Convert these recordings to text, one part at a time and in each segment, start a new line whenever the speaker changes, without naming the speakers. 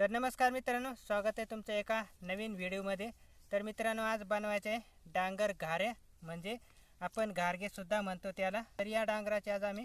तर नमस्कार मित्रांनो स्वागत आहे तुमचं एका नवीन व्हिडिओमध्ये. तर मित्रांनो आज बनवायचे आहे डांगर घारे. म्हणजे आपण घारगेसुद्धा म्हणतो त्याला. तर या डांगराच्या आज आम्ही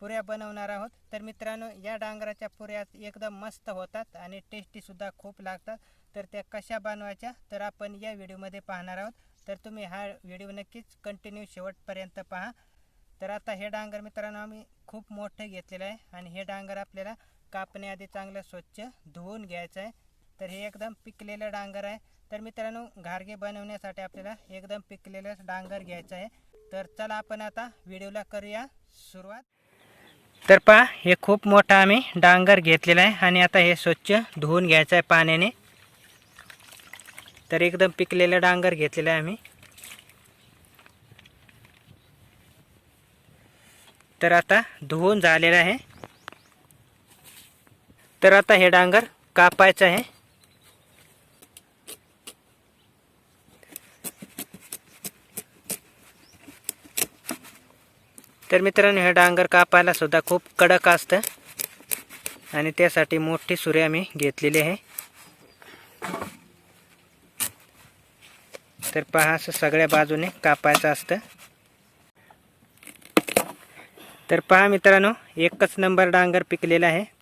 पुऱ्या बनवणार आहोत. तर मित्रांनो या डांगराच्या पुऱ्या एकदम मस्त होतात आणि टेस्टीसुद्धा खूप लागतात. तर त्या कशा बनवायच्या तर आपण या व्हिडिओमध्ये पाहणार आहोत. तर तुम्ही हा व्हिडिओ नक्कीच कंटिन्यू शेवटपर्यंत पहा. तर आता हे डांगर मित्रांनो आम्ही खूप मोठं घेतलेलं आहे आणि हे डांगर आपल्याला कापण्याआधी चांगलं स्वच्छ धुवून घ्यायचं आहे तर हे एकदम पिकलेलं डांगर आहे. तर मित्रांनो घारगे बनवण्यासाठी आपल्याला एकदम पिकलेलं डांगर घ्यायचं आहे तर चला आपण आता व्हिडिओला करूया सुरुवात. तर पहा हे खूप मोठा आम्ही डांगर घेतलेलं आहे आणि आता हे स्वच्छ धुवून घ्यायचं आहे पाण्याने. तर एकदम पिकलेलं डांगर घेतलेलं आहे आम्ही. तर आता धुवून झालेलं आहे. तर आता हे डांगर कापायचं आहे. तर मित्रांनो हे डांगर कापायला सुद्धा खूप कडक असतं. आणि त्यासाठी मोठी सुरे आम्ही घेतलेली आहे. तर पहा असं सगळ्या बाजूने कापायचं असतं. तर पहा मित्रांनो एकच नंबर डांगर पिकलेला आहे.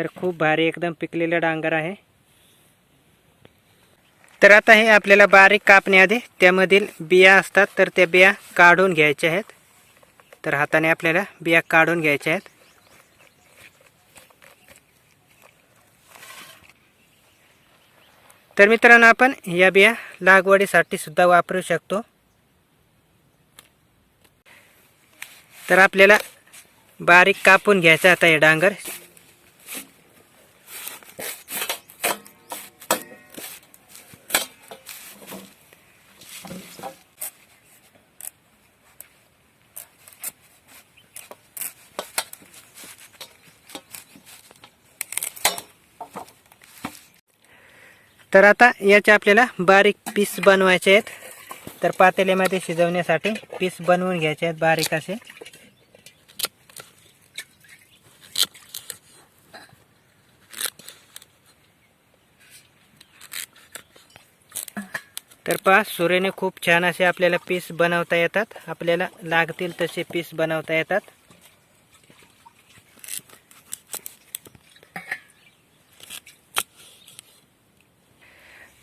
तर खूप भारी एकदम पिकलेलं डांगर आहे. तर आता हे आपल्याला बारीक कापण्याआधी त्यामधील बिया असतात तर त्या बिया काढून घ्यायच्या आहेत. तर हाताने आपल्याला बिया काढून घ्यायच्या आहेत. तर मित्रांनो आपण या बिया लागवडीसाठी सुद्धा वापरू शकतो. तर आपल्याला बारीक कापून घ्यायचं आता हे डांगर. तर आता याचे आपल्याला बारीक पीस बनवायचे आहेत. तर पातेल्यामध्ये शिजवण्यासाठी पीस बनवून घ्यायचे आहेत बारीक असे. तर पहा सुरेने खूप छान असे आपल्याला पीस बनवता येतात. आपल्याला लागतील तसे पीस बनवता येतात.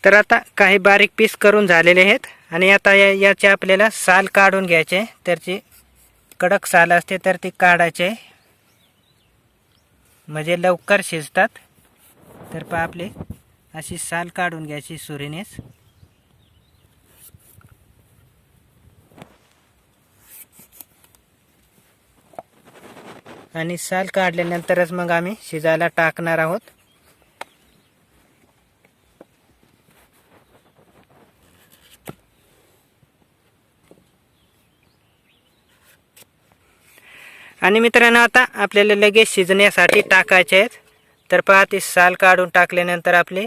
तर आता काही बारीक पीस करून झालेले आहेत. आणि आता या याचे आपल्याला साल काढून घ्यायचे. त्याची कडक साल असते तर ती काढायचे. म्हणजे लवकर शिजतात. तर पहा आपले अशी साल काढून घ्यायची सुरीनेच. आणि साल काढल्यानंतरच मग आम्ही शिजायला टाकणार आहोत. आणि मित्रांनो आता आपल्याला लगेच शिजण्यासाठी टाकायचे आहेत. तर पहा ती साल काढून टाकल्यानंतर आपले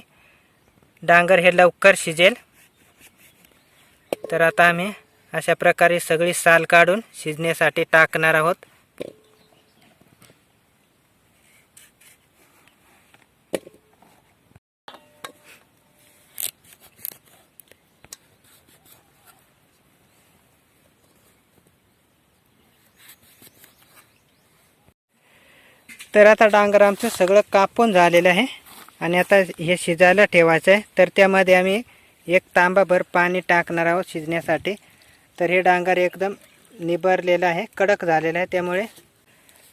डांगर हे लवकर शिजेल. तर आता आम्ही अशा प्रकारे सगळी साल काढून शिजण्यासाठी टाकणार आहोत. तर आता डांगर आमचं सगळं कापून झालेलं आहे. आणि आता हे शिजायला ठेवायचं आहे. तर त्यामध्ये आम्ही एक तांबाभर पाणी टाकणार आहोत शिजण्यासाठी. तर हे डांगर एकदम निबरलेलं आहे. कडक झालेलं आहे. त्यामुळे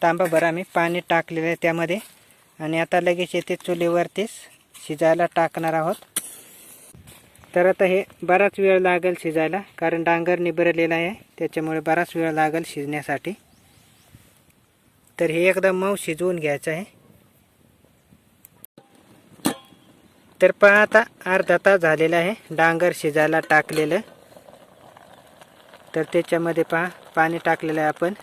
तांबाभर आम्ही पाणी टाकलेलं आहे त्यामध्ये. आणि आता लगेच येथे चुलीवरतीच शिजायला टाकणार आहोत. तर आता हे बराच वेळ लागेल शिजायला. कारण डांगर निबरलेला आहे. त्याच्यामुळे बराच वेळ लागेल शिजण्यासाठी. तर हे एकदम मऊ शिजवून घ्यायचं आहे. तर पहा आता अर्धा तास झालेला आहे. डांगर शिजायला टाकलेलं. तर त्याच्यामध्ये पहा पाणी टाकलेलं आहे आपण.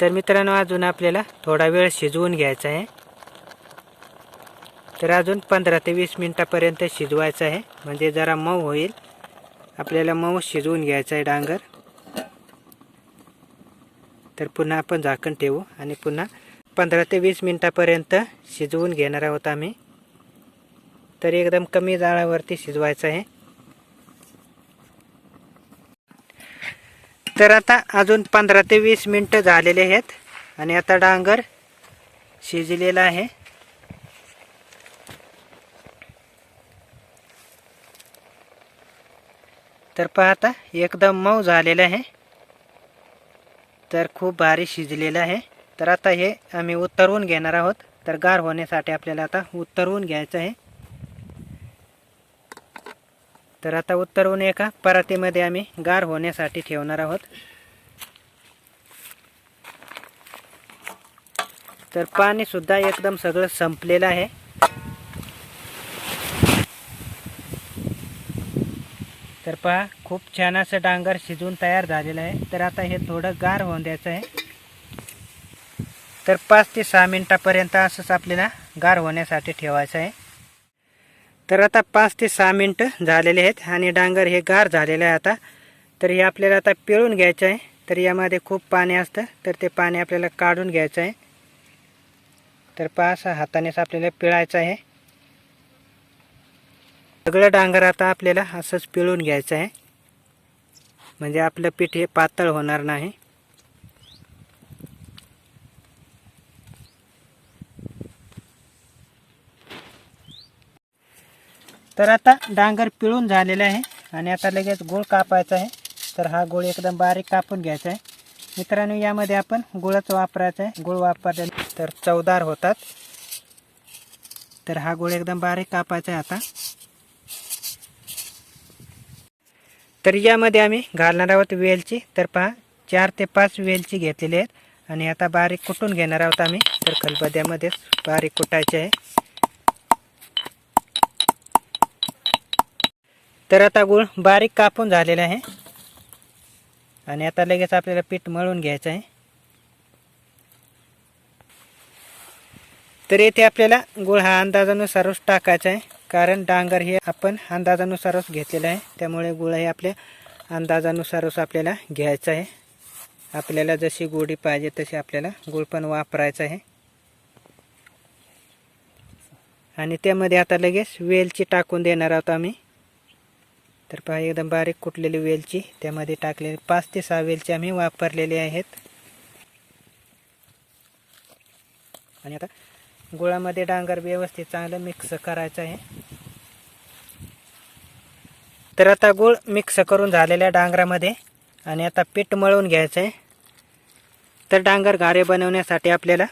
तर मित्रांनो अजून आपल्याला थोडा वेळ शिजवून घ्यायचा आहे. तर अजून पंधरा ते वीस मिनटापर्यंत शिजवायचं आहे. म्हणजे जरा मऊ होईल. आपल्याला मऊ शिजवून घ्यायचं आहे डांगर. तर पुन्हा आपण झाकण ठेवू आणि पुन्हा पंधरा ते वीस मिनटापर्यंत शिजवून घेणार आहोत आम्ही. तर एकदम कमी जाळावरती शिजवायचं आहे. तर आता अजून पंधरा ते वीस मिनटं झालेले आहेत आणि आता डांगर शिजलेला आहे. तर पाहता एकदम मऊ झालेलं आहे. तर खूप भारी शिजलेलं आहे. तर आता हे आम्ही उतरवून घेणार आहोत. तर गार होण्यासाठी आपल्याला आता उतरवून घ्यायचं आहे. तर आता उतरवून एका परातीमध्ये आम्ही गार होण्यासाठी ठेवणार आहोत. तर पाणीसुद्धा एकदम सगळं संपलेलं आहे. तर पहा खूप छान असं डांगर शिजून तयार झालेलं आहे. तर आता हे थोडं गार होऊन द्यायचं आहे. तर पाच ते सहा मिनटापर्यंत असंच आपल्याला गार होण्यासाठी ठेवायचं आहे. तर आता पाच ते सहा मिनटं झालेले आहेत आणि डांगर हे गार झालेलं आहे आता. तर हे आपल्याला आता पिळून घ्यायचं आहे. तर यामध्ये खूप पाणी असतं. तर ते पाणी आपल्याला काढून घ्यायचं आहे. तर पहा असा हातानेच आपल्याला पिळायचं आहे. सगळं डांगर आता आपल्याला असंच पिळून घ्यायचं आहे. म्हणजे आपलं पीठ हे पातळ होणार नाही. तर आता डांगर पिळून झालेलं आहे आणि आता लगेच गुळ कापायचा आहे. तर हा गुळ एकदम बारीक कापून घ्यायचा आहे. मित्रांनो यामध्ये आपण गुळच वापरायचा आहे. गुळ वापरले तर चवदार होतात. तर हा गुळ एकदम बारीक कापायचा आहे आता. तर यामध्ये आम्ही घालणार आहोत वेलची. तर पहा चार ते पाच वेलची घेतलेली आहेत. आणि आता बारीक कुटून घेणार आहोत आम्ही. तर खलबद्यामध्येच बारीक कुटायचे आहे. तर आता गुळ बारीक कापून झालेला आहे. आणि आता लगेच आपल्याला पीठ मळून घ्यायचं आहे. तर येथे आपल्याला गुळ हा अंदाजानुसारच टाकायचा आहे. कारण डांगर हे आपण अंदाजानुसारच घेतलेलं आहे. त्यामुळे गुळ हे आपल्या अंदाजानुसारच आपल्याला घ्यायचं आहे. आपल्याला जशी गोडी पाहिजे तशी आपल्याला गुळ पण वापरायचं आहे. आणि त्यामध्ये आता लगेच वेलची टाकून देणार आहोत आम्ही. तर पहा एकदम बारीक कुटलेली वेलची. त्यामध्ये टाकलेली पाच ते सहा वेलची आम्ही वापरलेली आहेत. आणि आता गुळामध्ये डांगर व्यवस्थित चांगलं मिक्स करायचं आहे. तर आता गुळ मिक्स करून झालेल्या डांगरामध्ये आणि आता पीठ मळून घ्यायचं आहे. तर डांगर घारे बनवण्यासाठी आपल्याला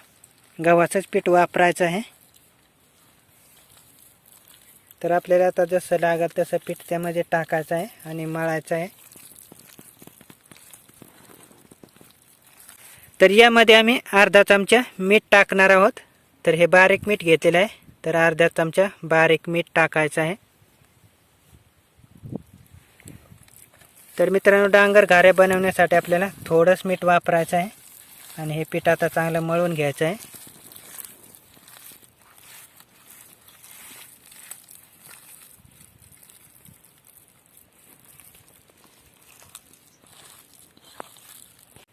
गव्हाचंच पीठ वापरायचं आहे. तर आपल्याला आता जसं लागेल तसं पीठ त्यामध्ये टाकायचं आहे आणि मळायचं आहे. तर यामध्ये आम्ही अर्धा चमचा मीठ टाकणार आहोत. तर हे बारीक मीठ घेतलेलं आहे. तर अर्धा चमचा बारीक मीठ टाकायचं आहे. तर मित्रांनो डांगर घारे बनवण्यासाठी आपल्याला थोडंच मीठ वापरायचं आहे. आणि हे पीठ आता चांगलं मळून घ्यायचं आहे.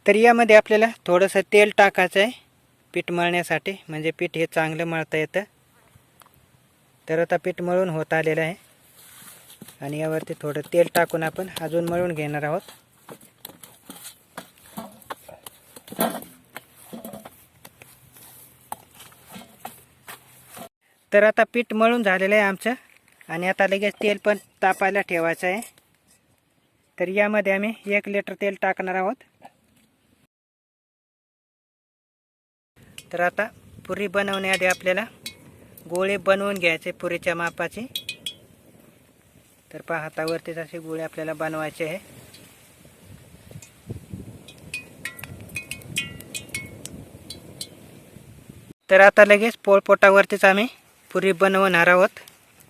तर यामध्ये आपल्याला थोडंसं तेल टाकायचं आहे. पीठ मळण्यासाठी म्हणजे पीठ हे चांगलं मळता येतं. तर आता पीठ मळून होत आलेलं आहे. आणि यावरती थोडं तेल टाकून आपण अजून मळून घेणार आहोत. तर आता पीठ मळून झालेलं आहे आमचं. आणि आता लगेच तेल पण तापायला ठेवायचं आहे. तर यामध्ये आम्ही एक लिटर तेल टाकणार आहोत. तर आता पुरी बनवण्याआधी आपल्याला गोळे बनवून घ्यायचे पुरीच्या मापाचे. तर पहा हातावरतीच असे गोळे आपल्याला बनवायचे आहे. तर आता लगेच पोळपोटावरतीच आम्ही पुरी बनवणार आहोत.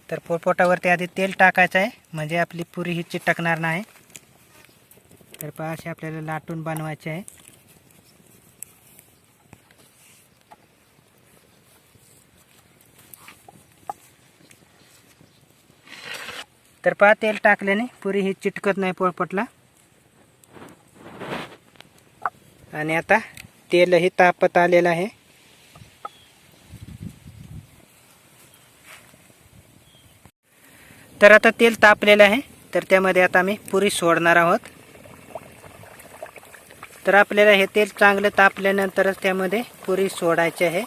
तर पोळपोटावरती आधी तेल टाकायचं आहे म्हणजे आपली पुरी ही चिटकणार नाही. तर पहा असे आपल्याला लाटून बनवायचे आहे. तर पहा तेल टाकल्याने पुरी ही चिटकत नाही पोळपटला. आणि आता तेलही तापत आलेलं आहे. तर आता तेल तापलेलं आहे तर त्यामध्ये आता आम्ही पुरी सोडणार आहोत. तर आपल्याला हे तेल चांगलं तापल्यानंतरच त्यामध्ये पुरी सोडायची आहे.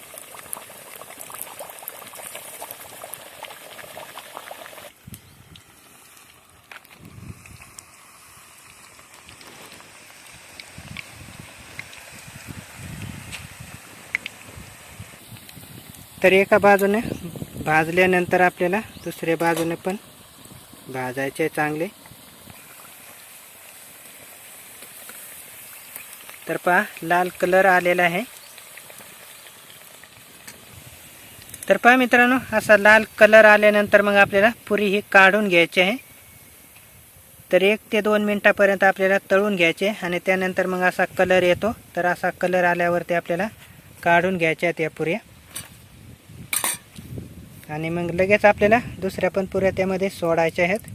तर एका बाजूने भाजल्यानंतर आपल्याला दुसऱ्या बाजूने पण भाजायचे चांगले. तर पहा लाल कलर आलेला आहे. तर पहा मित्रांनो असा लाल कलर आल्यानंतर मग आपल्याला पुरी ही काढून घ्यायची आहे. तर एक ते दोन मिनटापर्यंत आपल्याला तळून घ्यायचे आणि त्यानंतर मग असा कलर येतो. तर असा कलर आल्यावरती आपल्याला काढून घ्यायच्या त्या पुऱ्या. आणि मग लगेच आपल्याला दुसऱ्या पण पुऱ्या त्यामध्ये सोडायच्या आहेत.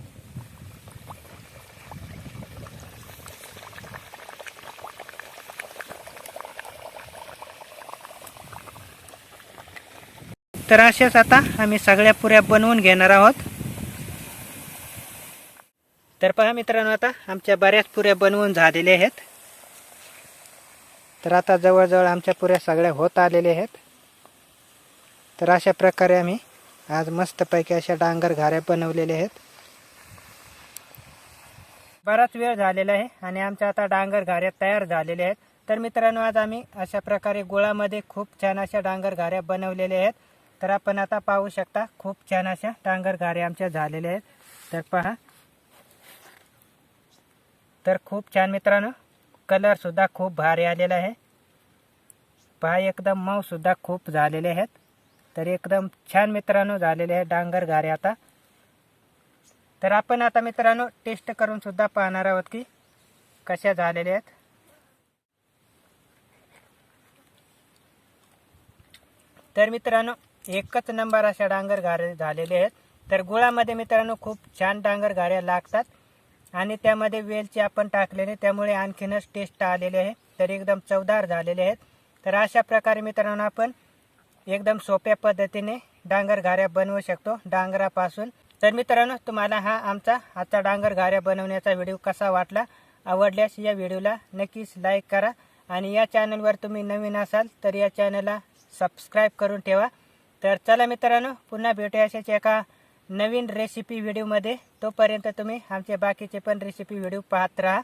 तर अशाच आता आम्ही सगळ्या पुऱ्या बनवून घेणार आहोत. तर पहा मित्रांनो आता आमच्या बऱ्याच पुऱ्या बनवून झालेल्या आहेत. तर आता जवळजवळ आमच्या पुऱ्या सगळ्या होत आलेल्या आहेत. तर अशा प्रकारे आम्ही आज मस्तपैकी अशा डांगर घाऱ्या बनवलेल्या आहेत. बराच वेळ झालेला आहे आणि आमच्या आता डांगर घाऱ्या तयार झालेल्या आहेत. तर मित्रांनो आज आम्ही अशा प्रकारे गुळामध्ये खूप छान अशा डांगर घाऱ्या बनवलेल्या आहेत. तर आपण आता पाहू शकता खूप छान अशा डांगर घाऱ्या आमच्या झालेल्या आहेत. तर पहा. तर खूप छान मित्रांनो कलर सुद्धा खूप भारी आलेला आहे. पहा एकदम मऊ सुद्धा खूप झालेले आहेत. तर एकदम छान मित्रांनो झालेले आहे डांगर घारे आता. तर आपण आता मित्रांनो टेस्ट करून सुद्धा पाहणार आहोत की कशा झालेल्या आहेत. तर मित्रांनो एकच नंबर अशा डांगर घारे झालेले आहेत. तर गुळामध्ये मित्रांनो खूप छान डांगर घाऱ्या लागतात. आणि त्यामध्ये वेलची आपण टाकलेले त्यामुळे आणखीनच टेस्ट आलेले आहे. तर एकदम चवदार झालेले आहेत. तर अशा प्रकारे मित्रांनो आपण एकदम सोप्या पद्धतीने डांगर घाऱ्या बनवू शकतो डांगरापासून. तर मित्रांनो तुम्हाला हा आमचा आजचा डांगर घाऱ्या बनवण्याचा व्हिडिओ कसा वाटला आवडल्यास या व्हिडिओला नक्कीच लाईक करा आणि या चॅनलवर तुम्ही नवीन असाल तर या चॅनलला सबस्क्राईब करून ठेवा. तर चला मित्रांनो पुन्हा भेटूया अशाच एका नवीन रेसिपी व्हिडिओमध्ये तोपर्यंत तुम्ही आमचे बाकीचे पण रेसिपी व्हिडिओ पाहत राहा.